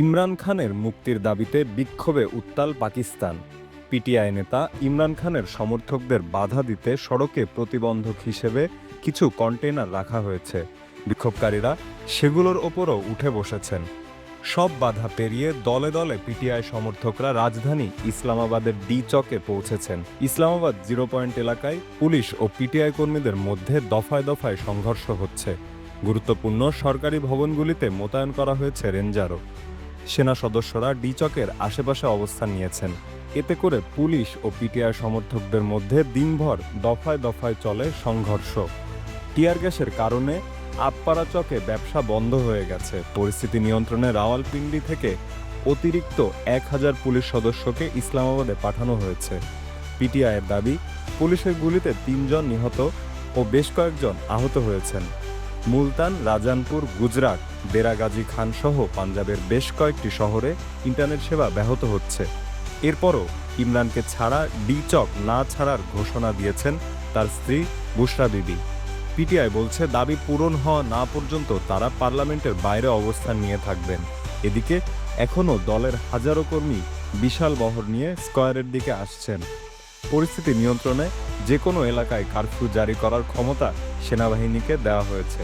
ইমরান খানের মুক্তির দাবিতে বিক্ষোভে উত্তাল পাকিস্তান। পিটিআই নেতা ইমরান খানের সমর্থকদের বাধা দিতে সড়কে প্রতিবন্ধক হিসেবে কিছু কন্টেইনার রাখা হয়েছে। বিক্ষোভকারীরা সেগুলোর ওপরও উঠে বসেছেন। সব বাধা পেরিয়ে দলে দলে পিটিআই সমর্থকরা রাজধানী ইসলামাবাদের ডি চকে পৌঁছেছেন। ইসলামাবাদ জিরো পয়েন্ট এলাকায় পুলিশ ও পিটিআই কর্মীদের মধ্যে দফায় দফায় সংঘর্ষ হচ্ছে। গুরুত্বপূর্ণ সরকারি ভবনগুলিতে মোতায়েন করা হয়েছে রেঞ্জারও। সেনা সদস্যরা ডিচকের আশেপাশে অবস্থান নিয়েছেন। এতে করে পুলিশ ও পিটিআই সমর্থকদের মধ্যে দিনভর দফায় দফায় চলে সংঘর্ষ। টিয়ার গ্যাসের কারণে আপপাড়া চকে ব্যবসা বন্ধ হয়ে গেছে। পরিস্থিতি নিয়ন্ত্রণে রাওয়ালপিন্ডি থেকে অতিরিক্ত এক হাজার পুলিশ সদস্যকে ইসলামাবাদে পাঠানো হয়েছে। পিটিআইয়ের দাবি, পুলিশের গুলিতে তিনজন নিহত ও বেশ কয়েকজন আহত হয়েছেন। মুলতান, রাজানপুর, গুজরাট দেরাগাজী খান সহ পাঞ্জাবের বেশ কয়েকটি শহরে ইন্টারনেট সেবা ব্যাহত হচ্ছে। এরপরও ইমরানকে ছাড়া ডি চক না ছাড়ার ঘোষণা দিয়েছেন তার স্ত্রী বুশরা বিবি। পিটিআই বলছে, দাবি পূরণ হওয়া না পর্যন্ত তারা পার্লামেন্টের বাইরে অবস্থান নিয়ে থাকবেন। এদিকে এখনও দলের হাজারো কর্মী বিশাল বহর নিয়ে স্কয়ারের দিকে আসছেন। পরিস্থিতি নিয়ন্ত্রণে যে কোনো এলাকায় কারফিউ জারি করার ক্ষমতা সেনাবাহিনীকে দেওয়া হয়েছে।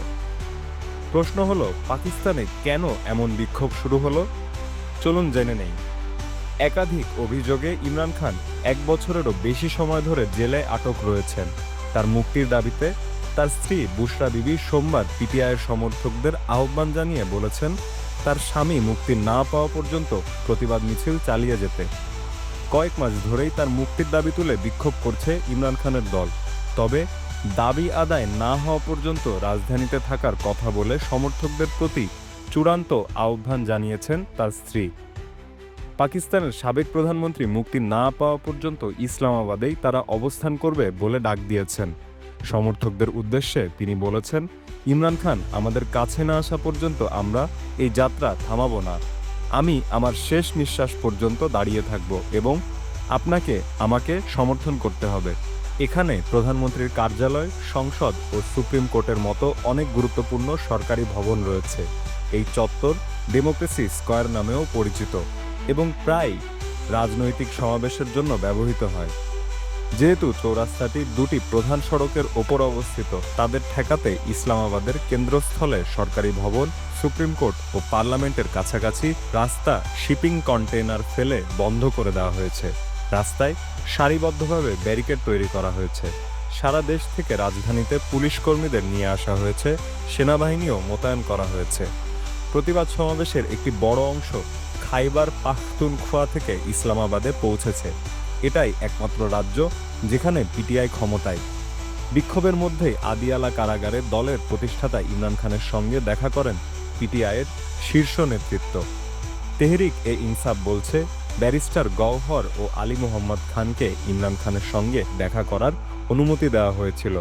প্রশ্ন হলো, পাকিস্তানে কেন এমন বিক্ষোভ শুরু হলো? চলুন জেনে নেই। একাধিক অভিযোগে ইমরান খান এক বছরেরও বেশি সময় ধরে জেলে আটক রয়েছেন। তার মুক্তির দাবিতে তার স্ত্রী বুশরা বিবি সোমবার পিটিআইয়ের সমর্থকদের আহ্বান জানিয়ে বলেছেন, তার স্বামী মুক্তি না পাওয়া পর্যন্ত প্রতিবাদ মিছিল চালিয়ে যেতে। কয়েক মাস ধরেই তার মুক্তির দাবি তুলে বিক্ষোভ করছে ইমরান খানের দল। তবে দাবি আদায় না হওয়া পর্যন্ত রাজধানীতে থাকার কথা বলে সমর্থকদের প্রতি চূড়ান্ত আহ্বান জানিয়েছেন তার স্ত্রী। পাকিস্তানের সাবেক প্রধানমন্ত্রী মুক্তি না পাওয়া পর্যন্ত ইসলামাবাদেই তারা অবস্থান করবে বলে ডাক দিয়েছেন। সমর্থকদের উদ্দেশ্যে তিনি বলেছেন, ইমরান খান, আমাদের কাছে না আসা পর্যন্ত আমরা এই যাত্রা থামাবো না। আমি আমার শেষ নিঃশ্বাস পর্যন্ত দাঁড়িয়ে থাকব এবং আপনাকে, আমাকে সমর্থন করতে হবে। এখানে প্রধানমন্ত্রীর কার্যালয়, সংসদ ও সুপ্রিম কোর্টের মতো অনেক গুরুত্বপূর্ণ সরকারি ভবন রয়েছে। এই চত্বর ডেমোক্রেসি স্কয়ার নামেও পরিচিত এবং প্রায় রাজনৈতিক সমাবেশের জন্য ব্যবহৃত হয়। যেহেতু চৌরাস্তাটি দুটি প্রধান সড়কের ওপর অবস্থিত, তাদের ঠেকাতে ইসলামাবাদের কেন্দ্রস্থলে সরকারি ভবন, সুপ্রিম কোর্ট ও পার্লামেন্টের কাছাকাছি রাস্তা শিপিং কন্টেইনার ফেলে বন্ধ করে দেওয়া হয়েছে। রাস্তায় সারিবদ্ধভাবে ব্যারিকেড তৈরি করা হয়েছে। সারা দেশ থেকে রাজধানীতে পুলিশ কর্মীদের নিয়ে আসা হয়েছে, সেনাবাহিনীও মোতায়েন করা হয়েছে। প্রতিবাদ সমাবেশের একটি বড় অংশ খাইবার পাখতুনখোয়া থেকে ইসলামাবাদে পৌঁছেছে। এটাই একমাত্র রাজ্য যেখানে পিটিআই ক্ষমতায়। বিক্ষোভের মধ্যেই আদিয়ালা কারাগারে দলের প্রতিষ্ঠাতা ইমরান খানের সঙ্গে দেখা করেন পিটিআইয়ের শীর্ষ নেতৃত্ব। তেহরিক এ ইনসাফ বলছে ব্যারিস্টার গওহর ও আলী মোহাম্মদ খানকে ইমরান খানের সঙ্গে দেখা করার অনুমতি দেওয়া হয়েছিল।